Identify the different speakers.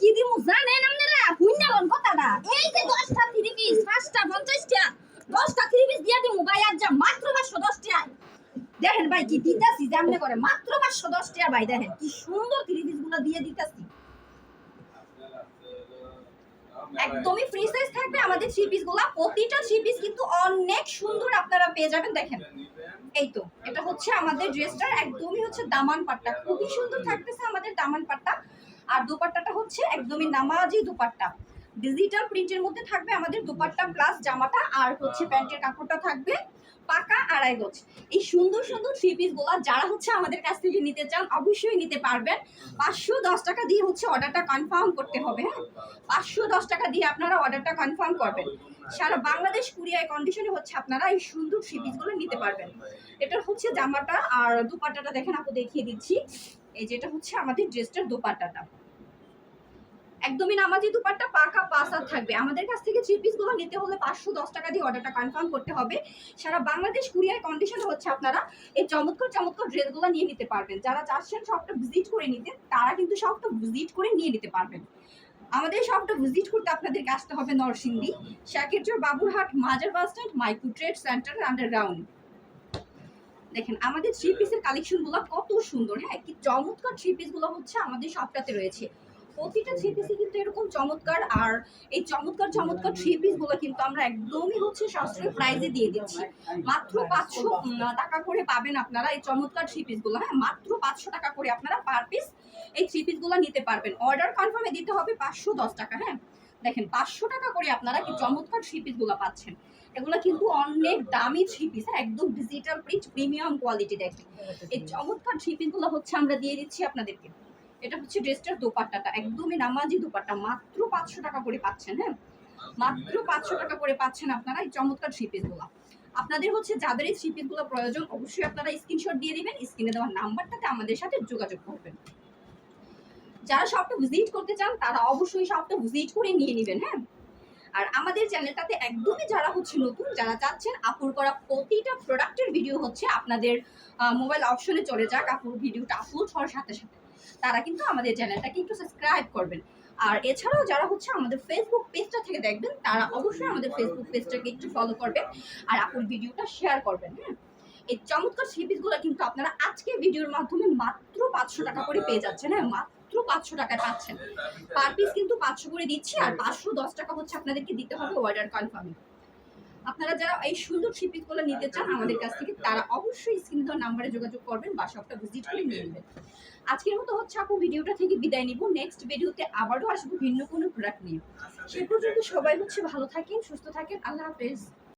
Speaker 1: কি দিমু জানেন আপনারা হুইনা লন কথাটা। এই যে 10টা থ্রি পিস 5টা 50টা 10টা থ্রি পিস দিয়া দিমু ভাই, আজ যা মাত্র 510 টাকা দেখেন ভাই, কি দিতাছি করে, মাত্র 510 টাকা ভাই, দেখেন, কি সুন্দরগুলো দিয়ে দিতাছি। একদমই ফ্রি সাইজ থাকবে আমাদের থ্রি পিসগুলা, প্রতিটা থ্রি পিস কিন্তু অনেক সুন্দর আপনারা পেয়ে যাবেন, দেখেন। এই তো, এটা হচ্ছে আমাদের ড্রেসটার একদমই হচ্ছে দামান পাট্টা। খুবই সুন্দর থাকতেছে আমাদের দামান পাট্টা। আর দুপাট্টাটা হচ্ছে একদমই নামাজি দুপাট্টা। ডিজিটাল প্রিন্টের মধ্যে থাকবে আমাদের দুপাট্টা প্লাস জামাটা আর হচ্ছে প্যান্টের কাপড়টা থাকবে পাকা আড়াই গজ। এই সুন্দর সুন্দর থ্রি পিসগুলা যারা হচ্ছে আমাদের কাছ থেকে নিতে চান অবশ্যই নিতে পারবেন। পাঁচশো দশ টাকা দিয়ে হচ্ছে অর্ডারটা কনফার্ম করতে হবে হ্যাঁ? পাঁচশো দশ টাকা দিয়ে আপনারা অর্ডারটা কনফার্ম করবেন। সারা বাংলাদেশ কুরিয়ার কন্ডিশনে হচ্ছে আপনারা এই সুন্দর থ্রি পিসগুলো নিতে পারবেন। এটা হচ্ছে জামাটা আর দুপাট্টাটা দেখেন আপু দেখিয়ে দিচ্ছি। এই যেটা হচ্ছে আমাদের ড্রেসটার দুপাট্টাটা। একদমই নামাজি দুপাট্টা পাকা পাসা থাকবে। আমাদের কাছ থেকে থ্রি পিসগুলো নিতে হলে পাঁচশো দশ টাকা দিয়ে অর্ডারটা কনফার্ম করতে হবে। সারা বাংলাদেশ কুরিয়ার কন্ডিশন হচ্ছে আপনারা এই চমৎকার চমৎকার ড্রেসগুলো নিয়ে নিতে পারবেন। যারা চাচ্ছেন সবটা ভিজিট করে নিতে, তারা কিন্তু সবটা ভিজিট করে নিয়ে নিতে পারবেন। আমাদের সবটা ভিজিট করতে আপনাদেরকে আসতে হবে নরসিংদী, শাকিরচর বাবুরহাট, মাজার bus stand micro trade centre underground দেখেন, আমাদের থ্রি পিসের কালেকশনগুলো কত সুন্দর হ্যাঁ? কি চমৎকার থ্রি পিসগুলো হচ্ছে আমাদের সবটাতে রয়েছে। প্রতিটা থ্রি পিসে কিন্তু এরকম চমৎকার, আর এই চমৎকার চমৎকার থ্রি পিসগুলো কিন্তু আমরা একদমই হচ্ছে সাশ্রয় প্রাইজে দিয়ে দিচ্ছি। মাত্র পাঁচশো টাকা করে পাবেন আপনারা এই চমৎকার থ্রি পিসগুলো হ্যাঁ? মাত্র পাঁচশো টাকা করে আপনারা পার পিস এই থ্রি পিসগুলো নিতে পারবেন। অর্ডার কনফার্মে দিতে হবে পাঁচশো দশ টাকা হ্যাঁ? দেখেন পাঁচশো টাকা করে আপনারা কি চমৎকার থ্রি পিসগুলো পাচ্ছেন। এগুলো কিন্তু অনেক দামি থ্রি পিস একদম ডিজিটাল প্রিন্ট প্রিমিয়াম কোয়ালিটি দেখেন এই চমৎকার থ্রি পিসগুলো হচ্ছে আমরা দিয়ে দিচ্ছি আপনাদেরকে। এটা হচ্ছে ড্রেসটার দোপাট্টাটা একদমই নামাজি দোপাট্টা মাত্র পাঁচশো টাকা করে পাচ্ছেন হ্যাঁ? মাত্র পাঁচশো টাকা করে পাচ্ছেন আপনারা এই চমৎকার থ্রি পিসগুলো আপনাদের হচ্ছে যাদের এই থ্রি পিসগুলো প্রয়োজন অবশ্যই আপনারা স্ক্রিনশট দিয়ে দিবেন স্ক্রিনে দেওয়ার নাম্বারটাতে আমাদের সাথে যোগাযোগ করবেন। যারা শপটা ভিজিট করতে চান, তারা অবশ্যই শপটা ভিজিট করে নিয়ে নেবেন হ্যাঁ? আর আমাদের চ্যানেলটাতে একদমই যারা হচ্ছে নতুন, যারা চাচ্ছেন আপুর করা প্রতিটা প্রোডাক্টের ভিডিও হচ্ছে আপনাদের মোবাইল অপশনে চলে যাক আপুর ভিডিওটা আপলোড হওয়ার সাথে সাথে। তারা কিন্তু আমাদের চ্যানেলটাকে একটু সাবস্ক্রাইব করবেন। আর এছাড়াও যারা হচ্ছে আমাদের ফেসবুক পেজটা থেকে দেখবেন, তারা অবশ্যই আমাদের ফেসবুক পেজটাকে একটু ফলো করবেন, আর আপুর ভিডিওটা শেয়ার করবেন হ্যাঁ? এই চমৎকার সিপিসগুলো কিন্তু আপনারা আজকে ভিডিওর মাধ্যমে মাত্র পাঁচশো টাকা করে পেয়ে যাচ্ছেন হ্যাঁ মাত্র পাঁচশো টাকায় পাচ্ছেন। পার পিস কিন্তু পাঁচশো করে দিচ্ছি, আর পাঁচশো দশ টাকা হচ্ছে আপনাদেরকে দিতে হবে অর্ডার কনফার্মে আপনারা যারা এই সুন্দর নিতে চান আমাদের কাছ থেকে, তারা অবশ্যই স্ক্রিন নাম্বারে যোগাযোগ করবেন বা শপটা ভিজিট করে নিয়ে নেবেন। আজকের মতো হচ্ছে আপু, ভিডিওটা থেকে বিদায় নিব। নেক্সট ভিডিওতে আবারও আসব ভিন্ন কোনো প্রোডাক্ট নিয়ে। সে পর্যন্ত সবাই হচ্ছে ভালো থাকেন, সুস্থ থাকেন। আল্লাহ হাফেজ।